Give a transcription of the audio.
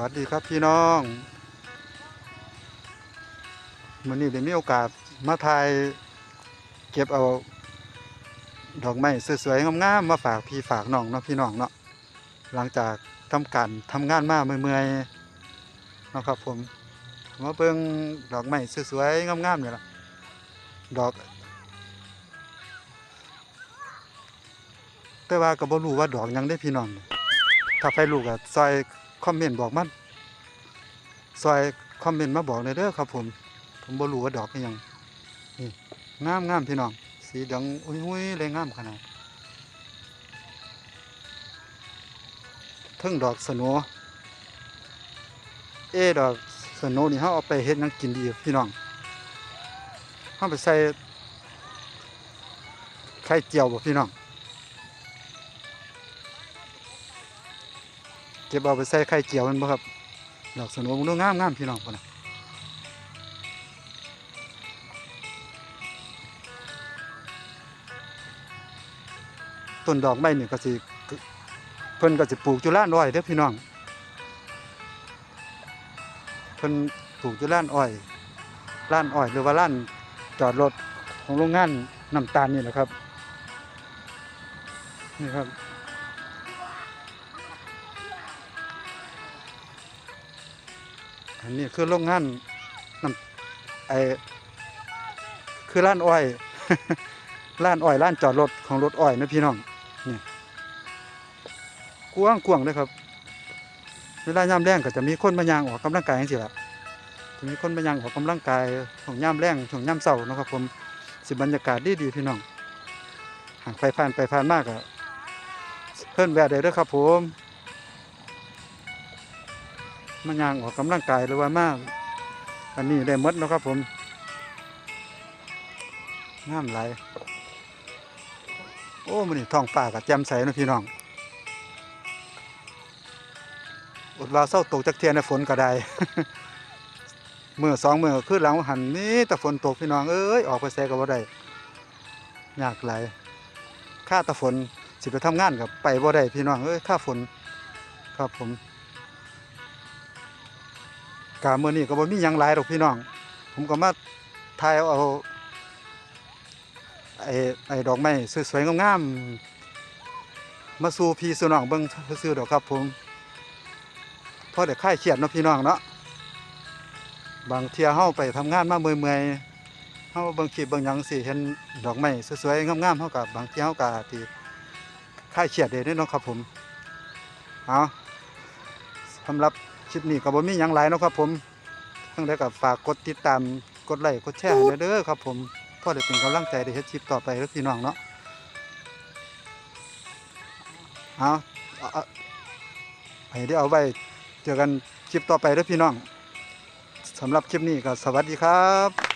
วัสดีครับพี่น้องวันนี้ได้มีโอกาสมาถ่ายเก็บเอาดอกไม้สวยๆงามๆมาฝากพี่ฝากน้องเนาะพี่น้องเนาะหลังจากทำการทำงานมาเมื่อยๆเนาะครับผมมาเบิ่งดอกไม้สวยๆงามๆนี่ละดอก แต่ว่าก็บ่รู้ว่าดอกยังได้พี่น้องถ้าใครรู้ก็ซอย คอมเมนต์บอกมันซอยคอมเมนต์มาบอกเลยเด้อครับผม ผมบ่รู้ว่าดอกยังนี่งามงามพี่น้อง สีเหลืองอุ้ยๆเลยงามขนาดทั้งดอกสโนเอดอกสโนนี่เฮาเอาไปเฮ็ดหยังกินดีพี่น้องเฮาไปใส่ไข่เจียวบ่พี่น้อง ก็บเอาไปใส่ไข่เจียวมันบ่ครับดอกสนมันดูงามงามพี่น้องพุ่นน่ะต้นดอกไม้นี่ก็สิเพิ่นก็สิปลูกอยู่ล้านอ้อยเด้อพี่น้องเพิ่นปลูกอยู่ล้านอ้อยล้านอ้อยหรือว่าล้านจอดรถของโรงงานน้ำตาลนี่แหละครับนี่ครับ อันนี้คือโรงงานน้ำไอคือร้านอ้อยร้านอ้อยร้านจอดรถของรถอ้อยนะพี่น้องนี่กว้างกว้างเลยครับเวลายามแรงก็จะมีคนมายางออกกำลังกายอย่างสิละจะมีคนมายางออกกำลังกายช่วงยามแรงช่วงยามเสาร์นะครับ ผมสิบรรยากาศดีดีพี่น้องห่ากไปผ่านไปผ่านมากก็เพิ่นแวะได้ด้อครับผม มันย่างออกกำลังกายหรือว่ามากอันนี้ได้หมดแล้วครับผมงามหลายโอ้มันนี่ท้องฟ้ากับแจ่มใสนะพี่น้องอดว่าเศร้าตกจากเทียนในฝนก็ได้เมื่อสองเมื่อคือหลังหันนี่แต่ฝนตกพี่น้องเอ้ยออกไปแซก็บ่ได้ยากหลยค่าแตะฝนสิไปทำงานกับไปบ่ได้พี่น้องเอ้ยค่าฝนครับผม กาเมื่อนี้ก็บ่มีหยังหลายดอกพี่น้อง ผมก็มาถ่ายเอาไอ้ไอ้ดอกไม้สวยๆงามๆมาสู่พี่สู่น้องเบิ่งซื่อๆดอกครับผมพอได้คลายเครียดเนาะพี่น้องเนาะบางเที่ยเฮาไปทำงานมาเมื่อยๆเฮาเบิ่งคลิปเบิ่งหยังสิเห็นดอกไม้สวยๆงามๆเฮาก็บบางเที่ยเฮาก็ที่คลายเครียดได้เด้อเนาะครับผมเอาสำหรับ คลิปนี้ก็บ่มีหยังหลายเนาะครับผมทั้งได้ก็ฝากกดติดตามกดไลค์กดแชร์ให้เด้อครับผมเพื่อได้เป็นกำลังใจได้เฮ็ดคลิปต่อไปเด้อพี่น้องเนาะเอาเอาเอาให้ได้เอาไว้เจอกันคลิปต่อไปเด้อพี่น้องสำหรับคลิปนี้ก็สวัสดีครับ